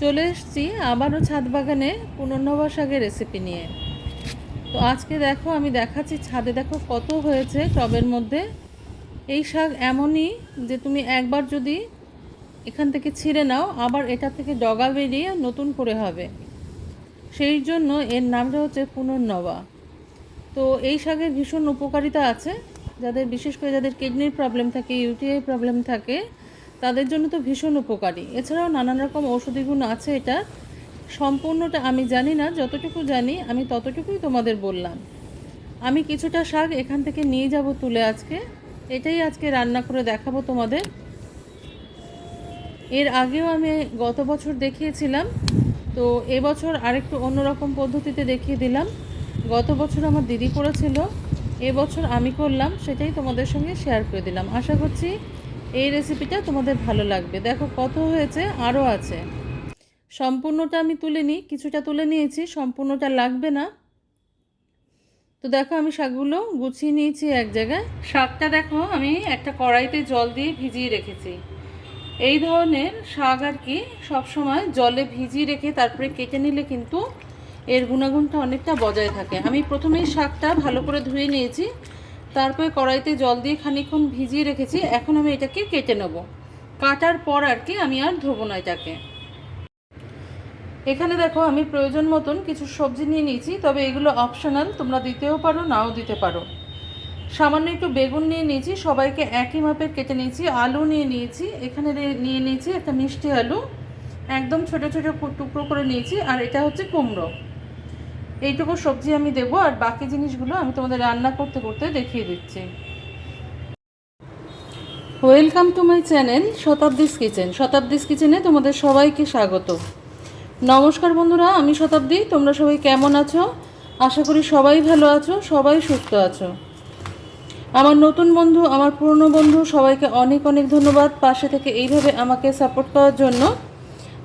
চলে এসেছি আবারও ছাদ বাগানে পুনর্নবা শাকের রেসিপি নিয়ে। তো আজকে দেখো, আমি দেখাচ্ছি ছাদে দেখো কত হয়েছে টবের মধ্যে। এই শাক এমনই যে তুমি একবার যদি এখান থেকে ছিঁড়ে নাও, আবার এটা থেকে ডগা বেরিয়ে নতুন করে হবে। সেই জন্য এর নামটা হচ্ছে পুনর্নবা। তো এই শাকের ভীষণ উপকারিতা আছে। যাদের, বিশেষ করে যাদের কিডনির প্রবলেম থাকে ইউটিআই প্রবলেম থাকে তাদের জন্য তো ভীষণ উপকারী। এছাড়াও নানান রকম ঔষধি গুণ আছে এটা। সম্পূর্ণটা আমি জানি না, যতটুকু জানি, আমি ততটুকুই তোমাদের বললাম। আমি কিছুটা শাক এখান থেকে নিয়ে যাব তুলে আজকে। এটাই আজকে রান্না করে দেখাবো তোমাদের। এর আগেও আমি গত বছর দেখিয়েছিলাম, তো এবছর আরেকটু অন্যরকম পদ্ধতিতে দেখিয়ে দিলাম। গত বছর আমার দিদি করেছিল, এবছর আমি করলাম, সেটাই তোমাদের সঙ্গে শেয়ার করে দিলাম। আশা করছি এই রেসিপিটা তোমাদের ভালো লাগবে। দেখো কত হয়েছে আরও আছে। সম্পূর্ণটা আমি তুলে নিই, কিছুটা তুলে নিয়েছি, সম্পূর্ণটা লাগবে না। তো দেখো আমি শাকগুলো গুছিয়ে নিয়েছি এক জায়গায়। শাকটা দেখো আমি একটা কড়াইতে জল দিয়ে ভিজিয়ে রেখেছি। এই ধরনের শাক আর কি সবসময় জলে ভিজিয়ে রেখে তারপরে কেটে নিলে কিন্তু এর গুণাগুণটা অনেকটা বজায় থাকে। আমি প্রথমেই শাকটা ভালো করে ধুয়ে নিয়েছি। তারপরে কড়াইতে জল দিয়ে খানিক্ষণ ভিজিয়ে রেখেছি। এখন আমি এটাকে কেটে নেব। কাটার পর আর কি আমি আর ধোবো না এটাকে। এখানে দেখো আমি প্রয়োজন মতন কিছু সবজি নিয়ে নিয়েছি, তবে এগুলো অপশনাল তোমরা দিতেও পারো, নাও দিতে পারো। সামান্য একটু বেগুন নিয়ে নিয়েছি, সবাইকে একই মাপের কেটে নিয়েছি, আলু নিয়ে নিয়েছি, এখানে নিয়ে নিয়েছি একটা মিষ্টি আলু। একদম ছোট ছোট টুকরো করে নিয়েছি, আর এটা হচ্ছে কুমড়ো। এইটুকু সবজি আমি দেব আর বাকি জিনিসগুলো আমি তোমাদের রান্না করতে করতে দেখিয়ে দিচ্ছি। Welcome to my channel Shatabdi's kitchen Shatabdi's কিচেনে তোমাদের সবাইকে স্বাগত। নমস্কার বন্ধুরা, আমি শতাব্দী। তোমরা সবাই কেমন আছো? আশা করি সবাই ভালো আছো, সবাই সুস্থ আছো। আমার নতুন বন্ধু, আমার পুরনো বন্ধু, সবাইকে অনেক অনেক ধন্যবাদ। পাশে থেকে এইভাবে আমাকে সাপোর্ট করার জন্য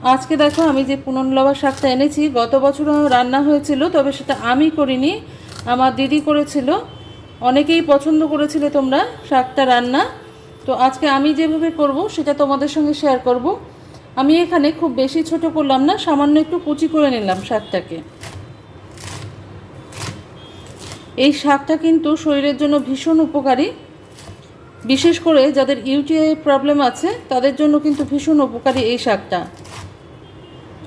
আজকে দেখো আমি যে পুনর্লবা শাকটা এনেছি, গত বছর রান্না হয়েছিল, তবে সেটা আমি করিনি। আমার দিদি করেছিল। অনেকেই পছন্দ করেছিলে তোমরা শাকটা রান্না। তো আজকে আমি যেভাবে করব, সেটা তোমাদের সঙ্গে শেয়ার করব। আমি এখানে খুব বেশি ছোট করলাম না, সামান্য একটু কুচি করে নিলাম শাকটাকে। এই শাকটা কিন্তু শরীরের জন্য ভীষণ উপকারী। বিশেষ করে যাদের ইউটিআই প্রবলেম আছে, তাদের জন্য কিন্তু ভীষণ উপকারী এই শাকটা।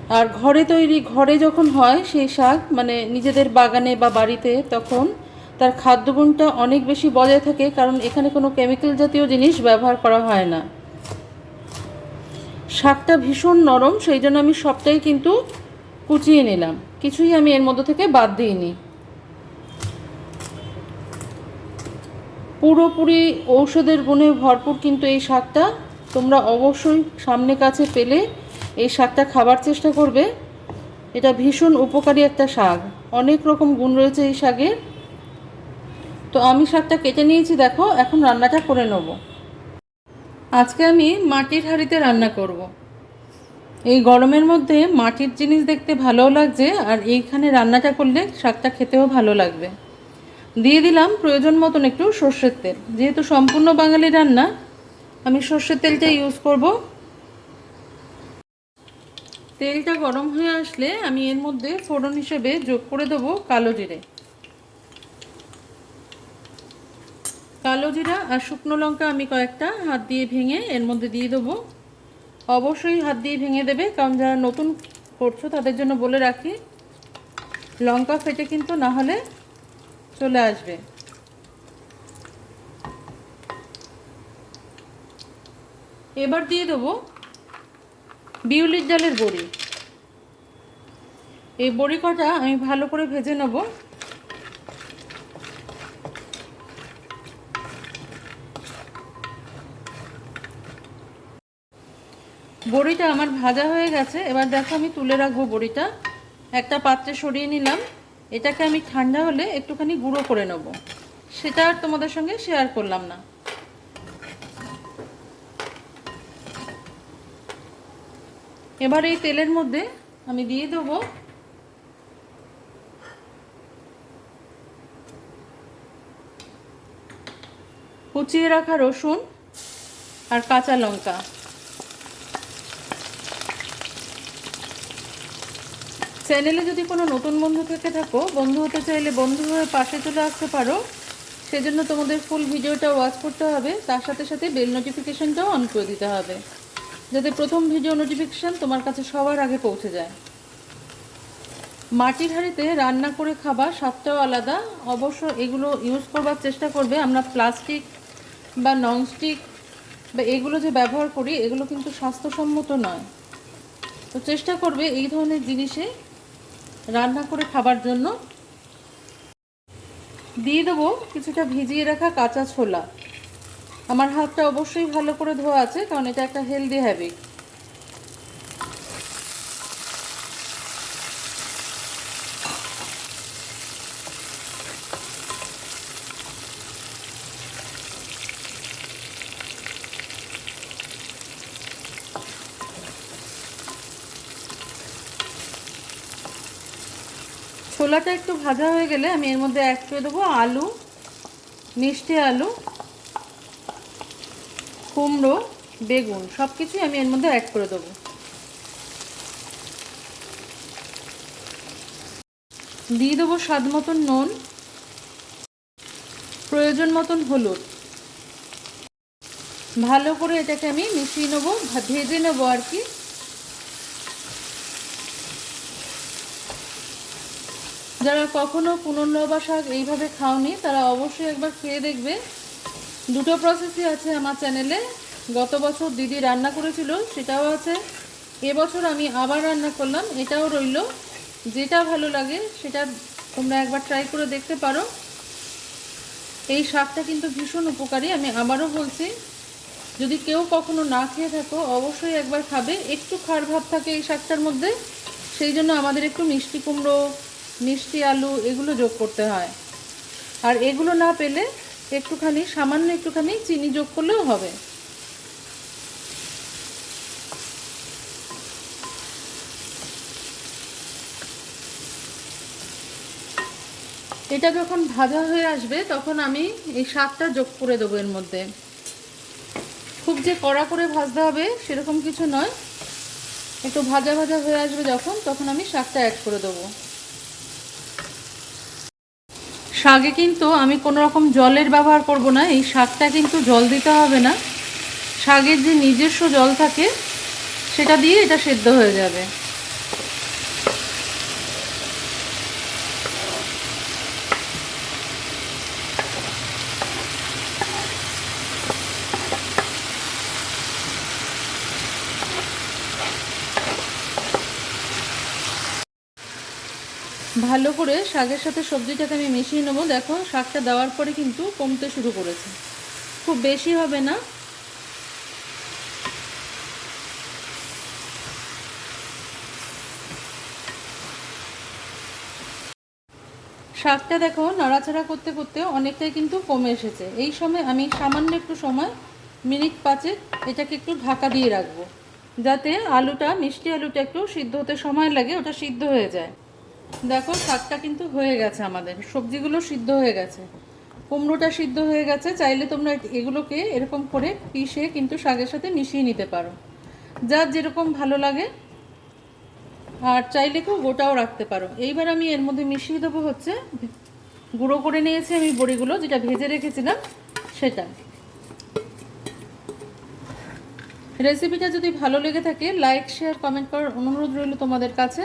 আর ঘরে তৈরি, ঘরে যখন হয় সেই শাক মানে নিজেদের বাগানে বা বাড়িতে তখন তার খাদ্যগুণটা অনেক বেশি বজায় থাকে, কারণ এখানে কোনো কেমিক্যাল জাতীয় জিনিস ব্যবহার করা হয় না। শাকটা ভীষণ নরম, সেই জন্য আমি সবটাই কিন্তু কুচিয়ে নিলাম। কিছুই আমি এর মধ্যে থেকে বাদ দিইনি। পুরোপুরি ঔষধের গুণে ভরপুর কিন্তু এই শাকটা তোমরা অবশ্যই সামনে কাছে পেলে এই শাকটা খাবার চেষ্টা করবে? এটা ভীষণ উপকারী একটা শাক। অনেক রকম গুণ রয়েছে এই শাকের তো আমি শাকটা কেটে নিয়েছি, দেখো, এখন রান্নাটা করে নেব। আজকে আমি মাটির হাঁড়িতে রান্না করব। এই গরমের মধ্যে মাটির জিনিস দেখতে ভালোও লাগছে, আর এইখানে রান্নাটা করলে শাকটা খেতেও ভালো লাগবে। দিয়ে দিলাম প্রয়োজন মতন একটু সর্ষের তেল। যেহেতু সম্পূর্ণ বাঙালি রান্না, আমি সর্ষের তেলটা ইউজ করব। তেলটা গরম হয়ে আসলে আমি এর মধ্যে ফোড়ন হিসেবে যোগ করে দেবো কালো জিরে। কালো জিরা আর শুকনো লঙ্কা আমি কয়েকটা হাত দিয়ে ভেঙে এর মধ্যে দিয়ে দেবো। অবশ্যই হাত দিয়ে ভেঙে দেবে, কারণ যারা নতুন করছ তাদের জন্য বলে রাখি, লঙ্কা ফেটে কিন্তু না হলে চলে আসবে। এবার দিয়ে দেবো বিউলির ডালের বড়ি। এই বড়ি কটা আমি ভালো করে ভেজে নেব। বড়িটা আমার ভাজা হয়ে গেছে। এবার দেখো আমি তুলে রাখব বড়িটা। একটা পাত্রে সরিয়ে নিলাম। এটাকে আমি ঠান্ডা হলে একটুখানি গুঁড়ো করে নেব। সেটা আর তোমাদের সঙ্গে শেয়ার করলাম না। এবার এই তেলের মধ্যে আমি দিয়ে দেবো কুচিয়ে রাখা রসুন আর কাঁচা লঙ্কা। চ্যানেলে যদি কোনো নতুন বন্ধু থেকে থাকো, বন্ধু হতে চাইলে বন্ধু হয়ে পাশে চলে আসতে পারো। সেজন্য তোমাদের ফুল ভিডিওটা ওয়াচ করতে হবে। তার সাথে সাথে বেল নোটিফিকেশনটাও অন করে দিতে হবে। যাতে প্রথম ভিডিও নোটিফিকেশান তোমার কাছে সবার আগে পৌঁছে যায়। মাটির হাঁড়িতে রান্না করে খাবার স্বাদটাও আলাদা। অবশ্য এগুলো ইউজ করবার চেষ্টা করবে। আমরা প্লাস্টিক বা ননস্টিক বা এগুলো যে ব্যবহার করি, এগুলো কিন্তু স্বাস্থ্যসম্মত নয়। তো চেষ্টা করবে এই ধরনের জিনিসে রান্না করে খাবার জন্য। দিয়ে দেবো কিছুটা ভিজিয়ে রাখা কাঁচা ছোলা। আমার হাতটা অবশ্যই ভালো করে ধোয়া আছে, কারণ এটা একটা হেলদি হ্যাবিট ছোলাটা একটু ভাজা হয়ে গেলে আমি এর মধ্যে অ্যাড করে দেবো আলু, মিষ্টি আলু কুমড়ো, বেগুন সব কিছুই আমি এর মধ্যে অ্যাড করে দেবো। দিয়ে দেবো স্বাদ মতন নুন, প্রয়োজন মতন হলুদ। ভালো করে এটাকে আমি মিশিয়ে নেব ভেজে নেব আর কি। যারা কখনো পুনর্নবা শাক এইভাবে খাওনি, তারা অবশ্যই একবার খেয়ে দেখবে। দুটো প্রসেসই আছে আমার চ্যানেলে গত বছর দিদি রান্না করেছিল, সেটাও আছে। এবছর আমি আবার রান্না করলাম, এটাও রইল। যেটা ভালো লাগে, সেটা তোমরা একবার ট্রাই করে দেখতে পারো। এই শাকটা কিন্তু ভীষণ উপকারী, আমি আবারও বলছি। যদি কেউ কখনো না খেয়ে থাকো, অবশ্যই একবার খাবে। একটু খার ভাব থাকে এই শাকটার মধ্যে, সেই জন্য আমাদের একটু মিষ্টি কুমড়ো, মিষ্টি আলু, এগুলো যোগ করতে হয়। আর এগুলো না পেলে একটুখানি, সামান্য একটুখানি চিনি যোগ করলেও হবে। এটা যখন ভাজা হয়ে আসবে, তখন আমি এই শাকটা যোগ করে দেবো এর মধ্যে। খুব যে কড়া করে ভাজতে হবে, সেরকম কিছু নয়। একটু ভাজা ভাজা হয়ে আসবে যখন, তখন আমি শাকটা অ্যাড করে দেবো। শাকে কিন্তু আমি কোনো রকম জলের ব্যবহার করব না, এই শাকটা কিন্তু জল দিতে হবে না। শাকের যে নিজস্ব জল থাকে, সেটা দিয়ে এটা সেদ্ধ হয়ে যাবে। ভালো করে শাকের সাথে সবজিটাকে আমি মিশিয়ে নেব। দেখো, শাকটা দেওয়ার পরে কিন্তু কমতে শুরু করেছে। খুব বেশি হবে না। শাকটা দেখো, নাড়াচাড়া করতে করতে অনেকটাই কিন্তু কমে এসেছে। এই সময় আমি সামান্য একটু সময়, মিনিট পাঁচেক এটাকে একটু ঢাকা দিয়ে রাখব। যাতে আলুটা, মিষ্টি আলুটা একটু সিদ্ধ হতে সময় লাগে, ওটা সিদ্ধ হয়ে যায়। দেখো, শাকটা কিন্তু হয়ে গেছে আমাদের। সবজিগুলো সিদ্ধ হয়ে গেছে। কুমড়োটা সিদ্ধ হয়ে গেছে। চাইলে তোমরা এগুলোকে এরকম করে পিষে কিন্তু শাকের সাথে মিশিয়ে নিতে পারো। যার যেরকম ভালো লাগে। আর চাইলে কেউ গোটাও রাখতে পারো। এইবার আমি এর মধ্যে মিশিয়ে দেবো হচ্ছে, গুঁড়ো করে নিয়েছি আমি বড়িগুলো, যেটা ভেজে রেখেছিলাম, সেটা। রেসিপিটা যদি ভালো লেগে থাকে, লাইক, শেয়ার, কমেন্ট করার অনুরোধ রইল তোমাদের কাছে।